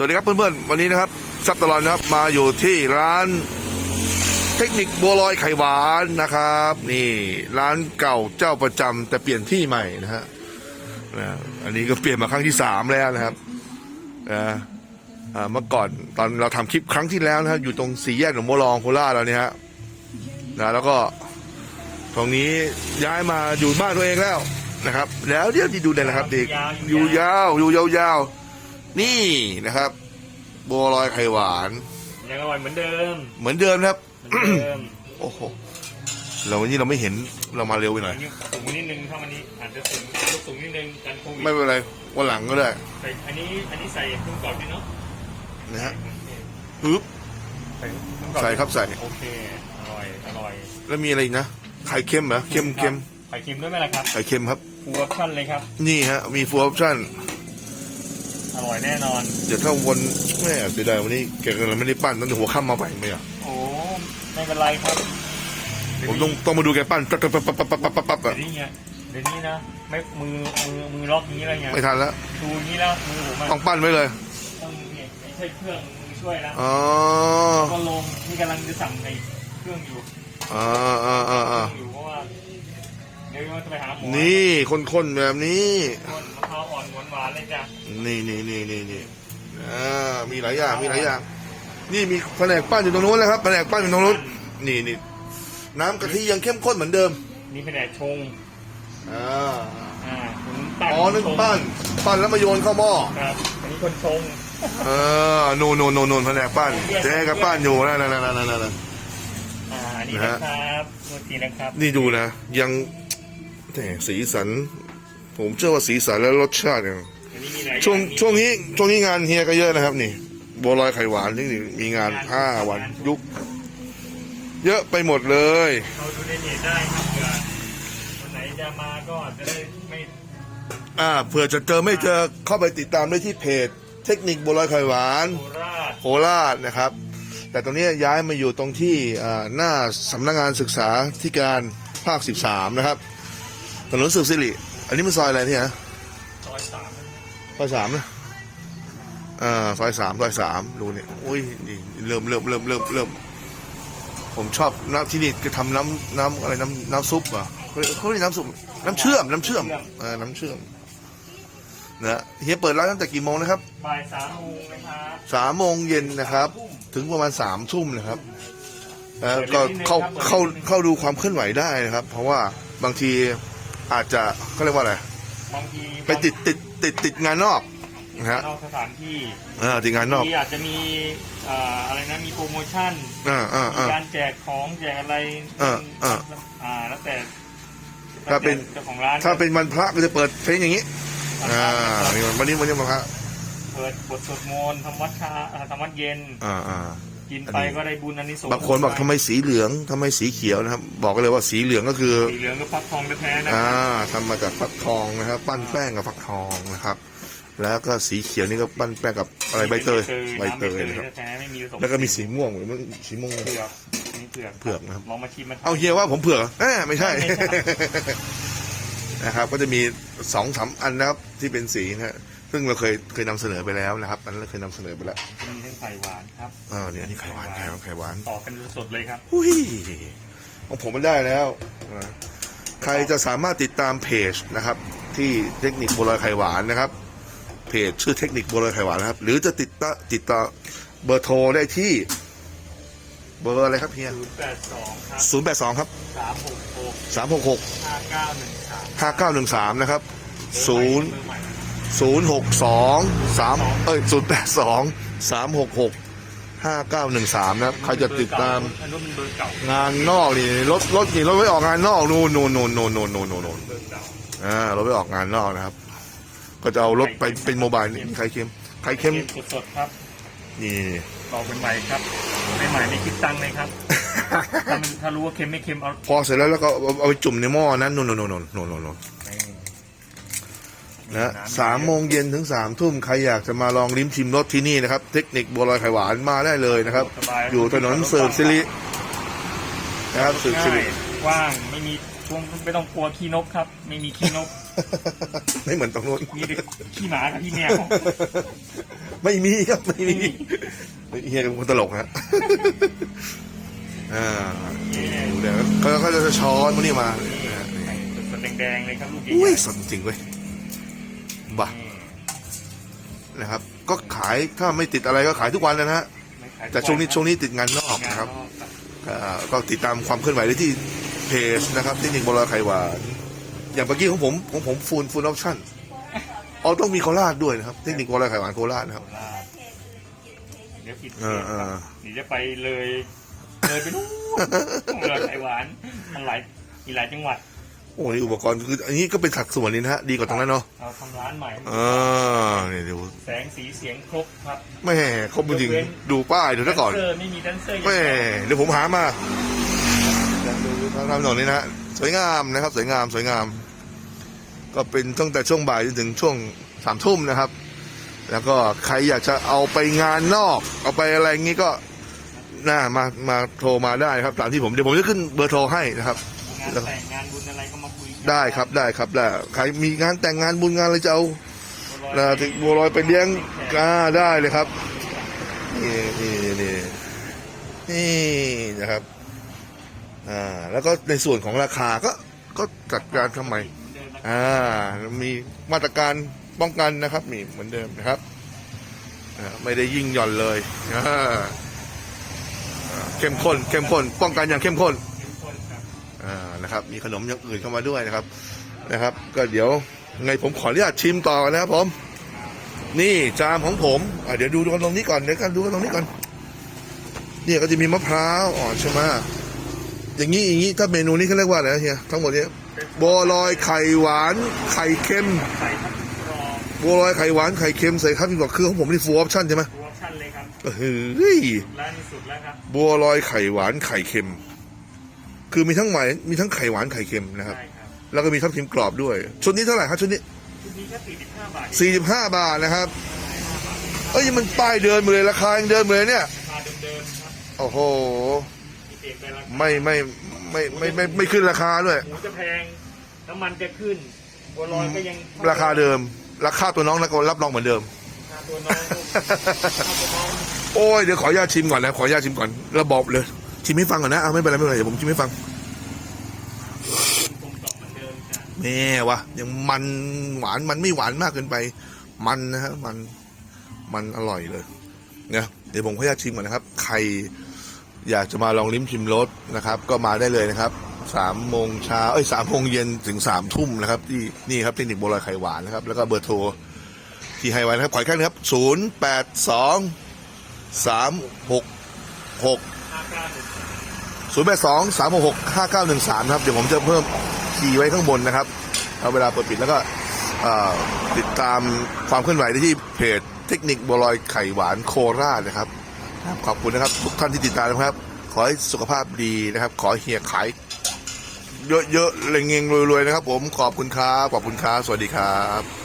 สวัสดีครับเพื่อนๆ วันนี้นะครับซับตลอดนะครับมาอยู่ที่ร้านเทคนิคบัวลอยไข่หวานนะครับ นี่ร้านเก่าเจ้าประจำแต่เปลี่ยนที่ใหม่นะฮะนะอันนี้ก็เปลี่ยนมาครั้งที่สามแล้วนะครับนะอ่าเมื่อก่อนตอนเราทำคลิปครั้งที่แล้วนะครับอยู่ตรงสี่แยกหนองบัวลองโคราชแล้วเนี่ยฮะนะแล้วก็ตรงนี้ย้ายมาอยู่บ้านตัวเองแล้วนะครับ แล้วเดี๋ยวดูเลยนะครับเด็กอยู่ยาวอยู่ยาวๆ นี่นะครับบัวลอยไข่หวาน ยังอร่อยเหมือนเดิม เหมือนเดิมนะครับ เหมือนเดิมโอ้โหเราวันนี้เราไม่เห็นเรามาเร็วไปหน่อยอันนี้สูงนิดนึงถ้าวันนี้อาจจะสูงลูกสูงนิดนึงกันโควิดไม่เป็นไรวันหลังก็ได้ใส่อันนี้อันนี้ใส่เครื่องกรอบด้วยเนาะนะฮะปึ๊บใส่เครื่องกรอบใส่ครับใส่โอเคอร่อยอร่อยแล้วมีอะไรอีกนะไข่เค็มเหรอเค็มเค็มไข่เค็มด้วยไหมล่ะครับไข่เค็มครับฟูออปชั่นเลยครับ นี่ฮะมีฟูออปชั่น อร่อยแน่นอน เดี๋ยวถ้าวนแม่เสียดายวันนี้แกก็เลยไม่ได้ปั้นตั้งแต่หัวค่ำมาไปไม่อะโอ้ไม่เป็นไรครับผมต้องต้องมาดูแกปั้นปั๊บปั๊บปั๊บปั๊บปั๊บปั๊บปั๊บเดี๋อะยวนี้เนี่ยเดี๋ยวนี้นะไม่มือมือมือล็อกนี้อะไรเงี้ยไม่ทันแล้วชูนี้แล้วมือผมอะต้องปั้นไว้เลยต้องเนี่ยไม่ใช่เครื่องมือช่วยแล้วอ๋อก็ลงนี่กำลังจะสั่งในเครื่องอยู่อ่าอ่าอ่าอ่าอยู่เพราะว่าเดี๋ยวว่าจะไปหาหมอนี่คนๆแบบนี้ต้น หวานหวานๆเลยจ้ะนี่นี่นี่นี่นี่อ่ามีหลายอย่างมีหลายอย่าง นี่มีแผนกปั้นอยู่ตรงนู้นเลยครับแผนกปั้นอยู่ตรงนู้นนี่นี่น้ำกะทิยังเข้มข้นเหมือนเดิมนี่แผนกชงอ่าอ่าผมปั้นอ๋อนึกชงปั้นปั้นแล้วมาโยนเข้าหม้อครับอันนี้คนชงเออโนนโนนโนนโนนแผนกปั้นเจ๊กับปั้นอยู่นั่นนั่นนั่นนั่นนั่นอ่าอันนี้นะนะฮะครับโรตีนะครับ นี่ดูนะยังแต่สีสัน ผมเชื่อว่าสีสันและรสชาติเนี่ยอันนี้มีหลายช่วงอย่างช่วงนี้ช่วงนี้งานเฮียก็เยอะนะครับ นี่บัวลอยไข่หวานนี่มีงานห้าวันยุค เยอะไปหมดเลยเราดูในเพจได้ครับเผื่อวันไหนจะมาก็จะได้ไม่อ่าเผื่อจะเจอไม่เจอเข้าไปติดตามได้ที่เพจ เทคนิคบัวลอยไข่หวานโคราชโคราชนะครับ แต่ตรงนี้ย้ายมาอยู่ตรงที่อ่าหน้าสำนักงานศึกษาธิการภาค 13 นะครับถนนสุขสิริ อันนี้มันซอยอะไรเนี่ยนะซอยสามซอยสามนะอ่าซอยสามซอยสามดูเนี่ยอุ้ยนี่เริ่มเริ่มเริ่มเริ่มเริ่มผมชอบน้ำที่นี่จะทำน้ำน้ำอะไรน้ำน้ำซุปเหรอะเขาเรียกเขาเรียกน้ำซุปน้ำเชื่อมน้ำเชื่อมเออน้ำเชื่อมนะเฮียเปิดร้านตั้งแต่กี่โมงนะครับบ่ายสามโมงนะครับสามโมงเย็นนะครับ ถึงประมาณสามทุ่มนะครับแล้วก็เข้าเข้าเข้าดูความเคลื่อนไหวได้นะครับ เพราะว่าบางที อาจจะเขาเรียกว่าอะไรบางทีไปติดติดติดติดงานนอกนะฮะนอกสถานที่เออติดงานนอกที่อาจจะมีเอ่ออะไรนะมีโปรโมชั่นอ่าอ่ามีอ่า การแจกของแจกอะไรเออเออ อ่าแล้วแต่ถ้าเป็นเจ้าของร้านถ้าเป็นวันพระก็จะเปิดเพลงอย่างนี้อ่านี่วันนี้วันนี้วันพระเปิดบทสวดมนต์ทำวัดเช้าเอ่อทำวัดเย็น อ่าอ่า กินไปก็ได้บุญอันนี้สงส์บางคนบอกทำไมสีเหลืองทำไมสีเขียวนะครับ บอกกันเลยว่าสีเหลืองก็คือสีเหลืองก็ฟักทองแท้ๆนะอ่าทำมาจากฟักทองนะครับ ปั้นแป้งกับฟักทองนะครับ แล้วก็สีเขียวนี่ก็ปั้นแป้งกับอะไรใบเตยใบเตยนะครับแท้ๆไม่มีผสมแล้วก็มีสีม่วงหรือมันสีม่วงเผือกนี่เผือกเผือกนะครับลองมาชิมมันเอาเฮียว่าผมเผือกเหรอเอ้ยไม่ใช่ไม่ใช่นะครับ ก็จะมีสองสามอันนะครับที่เป็นสีนะฮะ ซึ่งเราเคยเคยนำเสนอไปแล้วนะครับอันนั้นเราเคยนำเสนอไปแล้วมีทั้งไข่หวานครับอ่าเนี่ยอันนี้ไข่หวานไข่หวานไข่หวานต่อกันสดๆเลยครับอุ้ยของผมมันได้แล้วนะใครจะสามารถติดตามเพจนะครับ ที่เทคนิคบัวลอยไข่หวานนะครับ เพจชื่อเทคนิคบัวลอยไข่หวานนะครับ หรือจะติดต่อติดต่อเบอร์โทรได้ที่ เบอร์อะไรครับเฮีย082ครับศูนย์แปดสองครับ366สามหกหก5913ห้าเก้าหนึ่งสามนะครับศูนย์ ศูนย์หกสองสามเอ้ยศูนย์แปดสองสามหกหกห้าเก้าหนึ่งสามนะใครจะติดตามงานนอกนี่รถรถนี่รถไว้ออกงานนอกนู่นนู่นนู่นนู่นนู่นนู่นนู่นเอ่ารถไปออกงานนอกนะครับ ก็จะเอารถไปเป็นโมบายนี่ใครเข้มใครเข้มสดสดๆครับนี่ต่อเป็นใหม่ครับไม่ใหม่ไม่คิดตังค์เลยครับถ้ารู้ว่าเค็มไม่เค็มเอา พอเสร็จแล้วแล้วก็เอาไปจุ่มในหม้อนั้นนู่นนู่นนู่นนู่นนู่น นู่นไปนะสามโมงเย็นถึงสามทุ่มใครอยากจะมาลองลิ้มชิมรสที่นี่นะครับ เทคนิคบัวลอยไข่หวานมาได้เลยนะครับสบายอยู่ถนนเสิร์ฟสิรินะครับเสิร์ฟสิริง่ายกว้างไม่มีช่วงไม่ต้องกลัวขี้นกครับ ไม่มีขี้นก ไม่เหมือนตรงนู้นมีแต่ขี้หมากับขี้แมวไม่มีครับไม่มีเฮียเป็นคนตลกฮะอ่าเดี๋ยวเขาเขาจะช้อนพวกนี้มานะฮะนี่สดๆแดงๆเลยครับลูกใหญ่อุ้ยๆสนจริงเว้ย บ้านี่นะครับ ก็ขายถ้าไม่ติดอะไรก็ขายทุกวันเลยนะฮะไม่ขายแต่ช่วงนี้ช่วงนี้ติดงานนอกงานนะครับนอกครับอ่าก็ติดตามความเคลื่อนไหวได้ที่เพจนะครับเทคนิคบอลไข่หวานอย่างเมื่อกี้ของผมของผมฟูลฟูลออปชั่นเอาต้องมีโคราชด้วยนะครับเทคนิคบอลไข่หวานโคราชนะครับโคราชเดี๋ยวผิดเออเออเดี๋ยวจะไปเลยเลยไปนู่นเลยไต้หวานมันหลายมีหลายจังหวัด โอ้ยอุปกรณ์คืออันนี้ก็เป็นสัดส่วนนี้นะฮะดีกว่าตรงนั้นเนาะเราทำร้านใหม่อ่านี่ดูแสงสีเสียงครบครับแม่เขาจริงดูป้ายดูซะก่อนแดเซอร์ไม่มีแดนเซอร์แม่เดี๋ยวผมหามาดูทางถนนนี่นะฮะสวยงามนะครับ สวยงามสวยงาม ก็เป็นตั้งแต่ช่วงบ่ายจนถึงช่วงสามทุ่มนะครับ แล้วก็ใครอยากจะเอาไปงานนอก เอาไปอะไรงี้ก็น่ามามาโทรมาได้ครับตามที่ผมเดี๋ยวผมจะขึ้นเบอร์โทรให้นะครับงานแต่งงานบุญอะไรก็มาคุยกันได้ครับได้ครับได้ใครมีงานแต่งงานบุญงานอะไรจะเอานะถึงบัวลอยไปเลี้ยงอ่าได้เลยครับนี่นี่นี่นี่นะครับอ่าแล้วก็ในส่วนของราคาก็ก็จัดการทำไมเดินมาอ่ามีมาตรการป้องกันนะครับมีเหมือนเดิมนะครับอ่าไม่ได้ยิ่งหย่อนเลยอ่าอ่าเข้มข้นเข้มข้นป้องกันอย่างเข้มข้นเข้มข้นครับ อ่านะครับ มีขนมอย่างอื่นเข้ามาด้วยนะครับนะครับ ก็เดี๋ยวไงผมขออนุญาตชิมต่อนะครับผมนี่จามของผมอ่าเดี๋ยวดูกันตรงนี้ก่อนเดี๋ยวกันดูกันตรงนี้ก่อนเนี่ยก็จะมีมะพร้าวอ่อนใช่ไหมอย่างนี้อย่างนี้ถ้าเมนูนี้เขาเรียกว่าอะไรนะเฮียทั้งหมดเนี้ยบัวลอยไข่หวานไข่เค็มใส่ครับรอบัวลอยไข่หวานไข่เค็มใส่ข้าวพี่บอกคือของผมนี่ฟูออปชั่นใช่ไหมดูออปชั่นเลยครับเฮ้ยร้านนี้สุดแล้วครับบัวลอยไข่หวานไข่เค็ม คือมีทั้งไหมมีทั้งไข่หวานไข่เค็มนะครับใช่ครับแล้วก็มีทับทิมกรอบด้วย ชุดนี้เท่าไหร่ครับชุดนี้ชุดนี้แค่45 บาทสี่สิบห้าบาทนะครับ เอ้ยมันป้ายเดินมาเลยราคายังเดินมาเลยเนี่ย ราคาเดิมๆครับโอ้โห มีเปลี่ยนไปราคาไม่ไม่ไม่ไม่ไม่ไม่ขึ้นราคาด้วย หมูจะแพง น้ำมันจะขึ้นบัวลอยก็ยังราคาเดิม ราคาตัวน้องแล้วก็รับรองเหมือนเดิม ราคาตัวน้องราคาตัวน้อง โอ้ยเดี๋ยวขออนุญาตชิมก่อนนะขออนุญาตชิมก่อนแล้วบอกเลย ชิมให้ฟังก่อนนะเอาไม่เป็นไรไม่เป็นไรเดี๋ยวผมชิมให้ฟังกลมกล่อมเหมือนเดิมจ้ะแม่วะยังมันหวานมันไม่หวานมากเกินไป มันนะฮะมันมันอร่อยเลยนะเดี๋ยวผมขออนุญาตชิมก่อนนะครับ ใครอยากจะมาลองลิ้มชิมรสนะครับ ก็มาได้เลยนะครับสามโมงเช้าเอ้ยสามโมงเย็นถึงสามทุ่มนะครับ ที่นี่ครับเทคนิคโบราณไข่หวานนะครับ แล้วก็เบอร์โทรที่ให้ไว้นะครับขออีกครั้งนะครับศูนย์แปดสองสามหกหก ศูนย์แปดสองสามหกห้าเก้าหนึ่งสามครับ เดี๋ยวผมจะเพิ่มคีย์ไว้ข้างบนนะครับ เอาเวลาเปิดปิดแล้วก็เอ่อติดตามความเคลื่อนไหวได้ที่เพจเทคนิคบัวลอยไข่หวานโคราชนะครับ ขอบคุณนะครับ ทุกท่านที่ติดตามนะครับ ขอให้สุขภาพดีนะครับ ขอให้เฮียขาย เยอะๆเร่งเงงๆรวยๆนะครับ ผมขอบคุณครับขอบคุณครับสวัสดีครับ